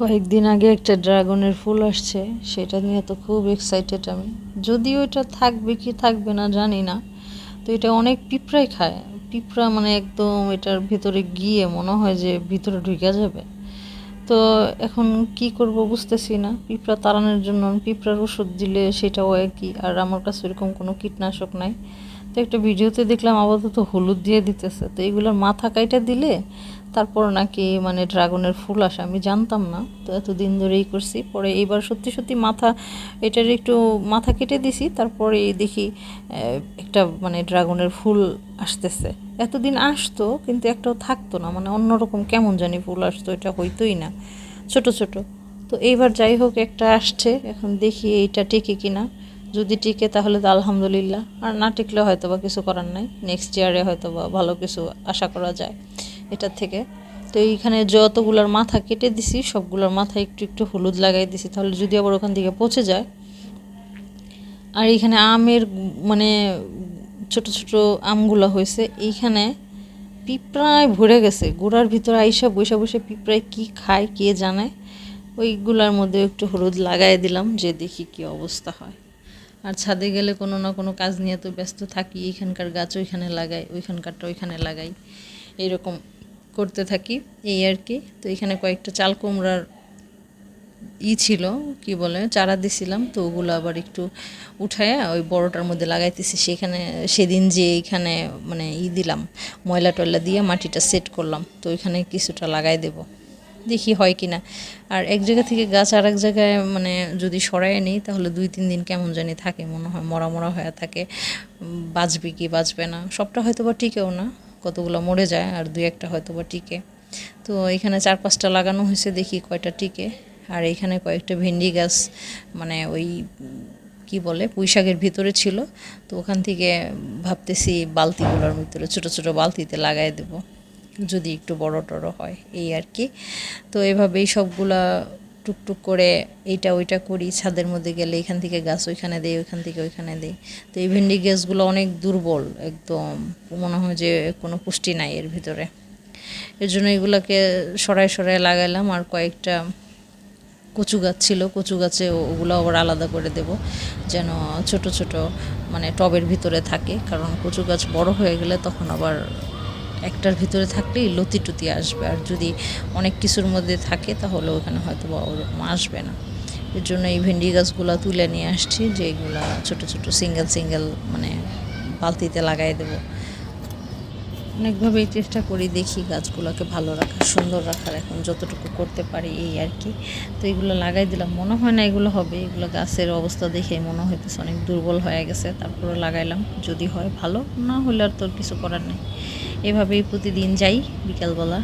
কয়েকদিন আগে একটা ড্রাগনের ফুল আসছে, সেটা নিয়ে তো খুব এক্সাইটেড আমি। যদিও এটা থাকবে কি থাকবে না জানি না, তো এটা অনেক পিঁপড়াই খায়। পিঁপড়া মানে একদম এটার ভিতরে গিয়ে মনে হয় যে ভিতরে ঢুকে যাবে। তো এখন কি করব বুঝতেছি না, পিঁপড়া তাড়ানোর জন্য পিঁপড়ার ওষুধ দিলে সেটাও একই, আর আমার কাছে এরকম কোনো কীটনাশক নাই। তো একটা ভিডিওতে দেখলাম আপাতত হলুদ দিয়ে দিতেছে, তো এইগুলোর মাথা কাইটা দিলে তারপর নাকি মানে ড্রাগনের ফুল আসে, আমি জানতাম না। তো এতদিন ধরেই করছি, পরে এইবার সত্যি সত্যি মাথা, এটার একটু মাথা কেটে দিছি তারপরে দেখি একটা মানে ড্রাগনের ফুল আসতেছে। এতদিন আসতো, কিন্তু একটাও থাকতো না মানে অন্যরকম কেমন জানি ফুল আসতো, এটা হইতোই না, ছোট ছোট। তো এইবার যাই হোক, একটা আসছে, এখন দেখি এইটা টেকে কিনা। যদি টিকে তাহলে তো আলহামদুলিল্লাহ, আর না টিকলে হয়তো বা কিছু করার নাই নেক্সট ইয়ারে হয়তো বা ভালো কিছু আশা করা যায়। এটার থেকে। তো এইখানে যতগুলোর মাথা কেটে দিছি, সবগুলোর মাথায় একটু একটু হলুদ লাগাই দিছি, তাহলে যদি আবার ওখান থেকে পচে যায়। আর এইখানে আমের মানে ছোট ছোট আমগুলো হয়েছে, এইখানে পিঁপড়ায় ভরে গেছে। গোড়ার ভিতরে আইসা বসে বসে পিঁপড়ায় কি খায়, কে জানে? ওইগুলার মধ্যে একটু হলুদ লাগাই দিলাম, যে দেখি কি অবস্থা হয়। আর ছাদে গেলে কোনো না কোনো কাজ নিয়ে তো ব্যস্ত থাকি এখানকার গাছ ওইখানে লাগাই, ওইখানকারটা ওইখানে লাগাই। এইরকম করতে থাকি, এই আর কি। তো এখানে কয়েকটা চাল কুমড়ার ই ছিল, কি বলে, চারা দিছিলাম, তো ওগুলো আবার একটু উঠায় ওই বড়টার মধ্যে লাগাইতেছি। সেখানে, সেদিন যে এখানে মানে ই দিলাম, ময়লা টয়লা দিয়ে মাটিটা সেট করলাম, তো ওইখানে কিছুটা লাগাই দেব, দেখি হয় কি না আর এক জায়গা থেকে গাছ আর এক জায়গায় মানে যদি সরাই নিই, তাহলে দুই তিন দিন কেমন জানি থাকে, মনে হয়, মরা মরা হয়ে থাকে বাঁচবে কি বাঁচবে না, সবটা হয়তো বা টিকেও না। কতগুলো মরে যায় আর দুই একটা হয়তো বা টিকে। তো এখানে চার পাঁচটা লাগানো হয়েছে, দেখি কয়টা টিকে। আর এখানে কয়েকটা ভেন্ডি গাছ মানে ওই, কি বলে, পুঁইশাকের ভিতরে ছিল। তো ওখান থেকে ভাবতেছি বালতিগুলোর ভিতরে, ছোট ছোট বালতিতে লাগাই দেব, যদি একটু বড় টড়ো হয়, এই আর কি। তো এভাবেই সবগুলা টুকটুক করে এইটা ওইটা করি, ছাদের মধ্যে গেলে এখান থেকে গাছ ওইখানে দেই, ওইখান থেকে ওইখানে দেই। তো এই ভেন্ডি গাছগুলো অনেক দুর্বল একদম, মনে হয় যে কোনো পুষ্টি নাই এর ভিতরে। এর জন্য এগুলোকে সরাই সরাই লাগাইলাম আর কয়েকটা কচু গাছ ছিল, কচু গাছে ওগুলো আবার আলাদা করে দেব যেন ছোট ছোট মানে টবের ভিতরে থাকে। কারণ কচু গাছ বড় হয়ে গেলে তখন আবার একটার ভিতরে থাকলেই লতি টুতি আসবে। আর যদি অনেক কিছুর মধ্যে থাকে, তাহলে ওখানে হয়তো বা ওরকম আসবে না। এর জন্য এই ভেন্ডি গাছগুলো তুলে নিয়ে আসছি যেগুলো ছোট ছোটো সিঙ্গেল সিঙ্গেল মানে বালতিতে লাগাই দেবো। অনেকভাবেই চেষ্টা করি দেখি গাছগুলোকে ভালো রাখার, সুন্দর রাখার এখন যতটুকু করতে পারি এই আর কি। তো এগুলো লাগাই দিলাম। মনে হয় না এগুলো হবে। এগুলো গাছের অবস্থা দেখে মনে হইতেছে অনেক দুর্বল হয়ে গেছে। তারপরে লাগাইলাম। যদি হয় ভালো, না হলে আর তোর কিছু করার নেই। এভাবেই প্রতিদিন যাই বিকালবেলা।